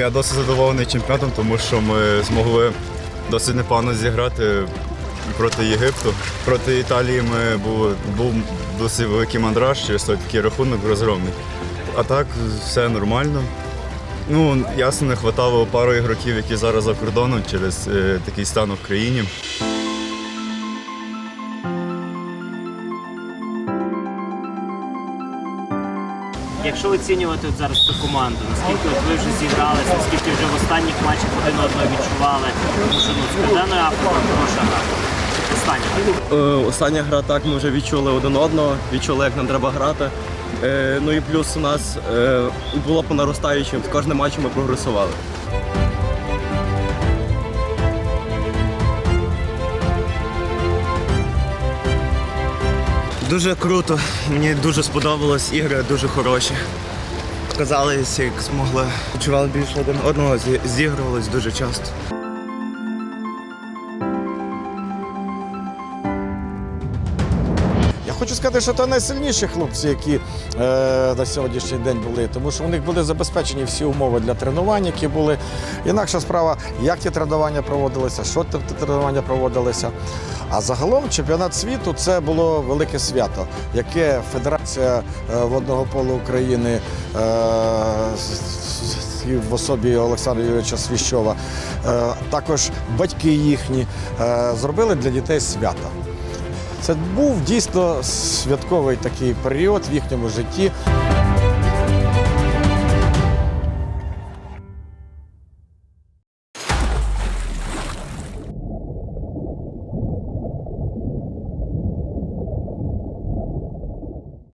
Я досить задоволений чемпіонатом, тому що ми змогли досить непогано зіграти проти Єгипту. Проти Італії ми були, був досить великий мандраж, через той такий рахунок розгромний. А так все нормально. Ну, ясно, не вистачало пару ігроків, які зараз за кордоном через е, такий стан в країні. Якщо оцінювати от зараз цю команду, наскільки от ви вже зігралися, наскільки вже в останніх матчах один одного відчували, тому що ну, з Південною хороша гра. Остання. Е, Остання гра так ми вже відчули один одного, відчули, як нам треба грати. Е, Ну і плюс у нас е, було по наростаючим. З кожним матчем ми прогресували. Дуже круто. Мені дуже сподобалось. Ігри дуже хороші. Показалися, як змогли. Почували більше один одного, зі- зігрувались дуже часто. Хочу сказати, що це найсильніші хлопці, які е, на сьогоднішній день були, тому що у них були забезпечені всі умови для тренувань, які були. Інакша справа, як ті тренування проводилися, що ті тренування проводилися. А загалом чемпіонат світу це було велике свято, яке Федерація е, водного полу України е, в особі Олександра Юрійовича Свіщова, е, також батьки їхні е, зробили для дітей свято. Це був дійсно святковий такий період в їхньому житті.